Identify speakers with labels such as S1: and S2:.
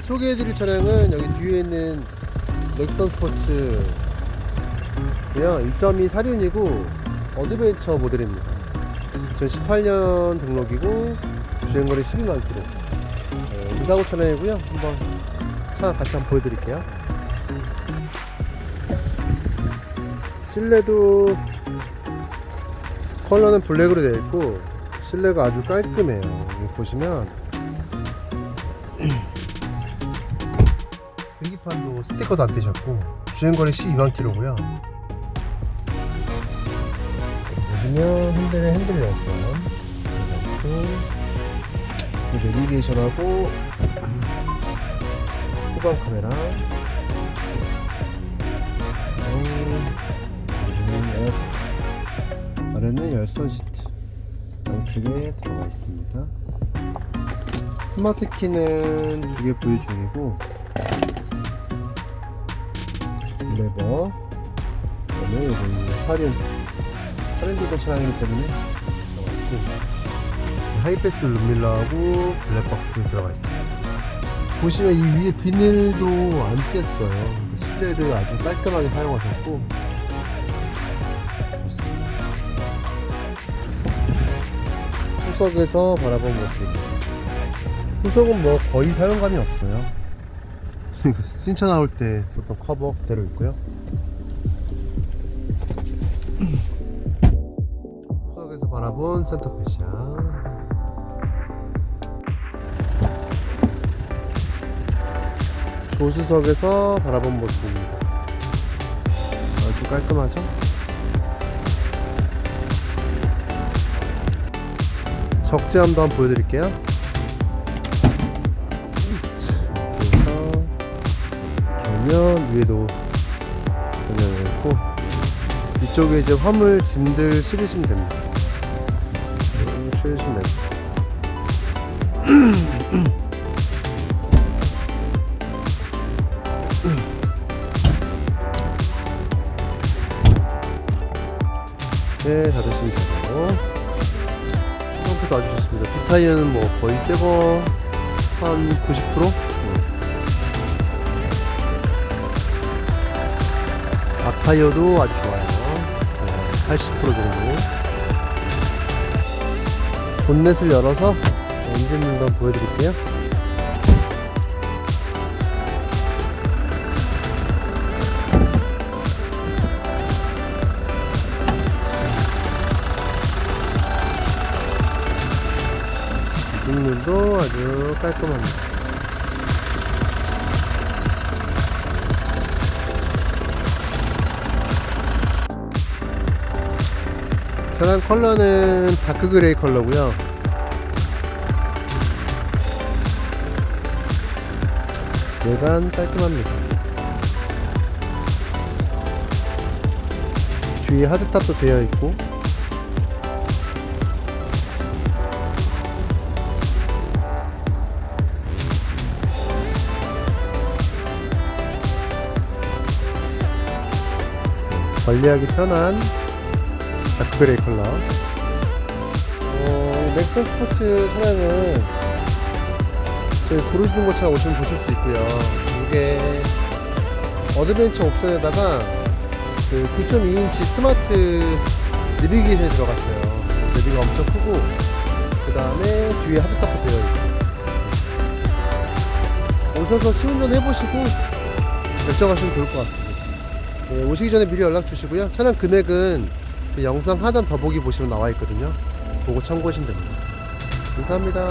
S1: 소개해드릴 차량은 여기 뒤에 있는 넥선 스포츠 고요. 1.2 사륜이고 어드벤처 모델입니다. 2018년 등록이고 주행거리 12만 km 네, 무사고 차량이고요. 한번 차 같이 한번 보여드릴게요. 실내도 컬러는 블랙으로 되어 있고 실내가 아주 깔끔해요. 보시면 계기판도 스티커도 안 떼셨고 주행거리 12만 킬로고요. 보시면 핸들에 핸들 열선 그리고 내비게이션하고 후방 카메라. 음, 아래는 열선 시트. 양쪽에 들어가 있습니다 스마트 키는 두개 보유 중이고 레버 그다음에 여기 사륜 사륜 기동 차량이기 때문에 들어가 있고 하이패스 룸밀러하고 블랙박스 들어가 있습니다 보시면 이 위에 비닐도 안 뗐어요. 실내를 아주 깔끔하게 사용하셨고 좋습니다. 후석에서 바라본 모습입니다 후석은 뭐 거의 사용감이 없어요. 신차 나올 때 썼던 커버 그대로 있고요. 후석에서 바라본 센터페시아 조수석에서 바라본 모습입니다. 아주 깔끔하죠? 적재함도 한번 보여드릴게요 벽면 위에도 했고 이쪽에 이제 화물 짐들 실으시면 됩니다. 음, 실으시면 됩니다. 네 닫으시면 되고 펌프도 아주 좋습니다. 뒷타이어는 뭐 거의 새거 한 90%? 앞타이어도 아주 좋아요. 네, 80% 정도. 본넷을 열어서 엔진 물건 보여드릴게요. 엔진물도 아주 깔끔합니다. 차량 컬러는 다크 그레이 컬러고요. 외관 깔끔합니다. 뒤에 하드탑도 되어 있고 관리하기 편한 다크그레이 컬러. 어, 넥슨 스포츠 차량은 저희 구루 중고차 오시면 보실 수 있고요. 이게 어드벤처 옵션에다가 그 9.2인치 스마트 내비게이션이 들어갔어요. 내비가 엄청 크고 그 다음에 뒤에 하드탑도 되어 있고. 오셔서 시운전 해보시고 결정하시면 좋을 것 같습니다. 네, 오시기 전에 미리 연락 주시고요. 차량 금액은 그 영상 하단 더보기 보시면 나와 있거든요. 보고 참고하시면 됩니다. 감사합니다.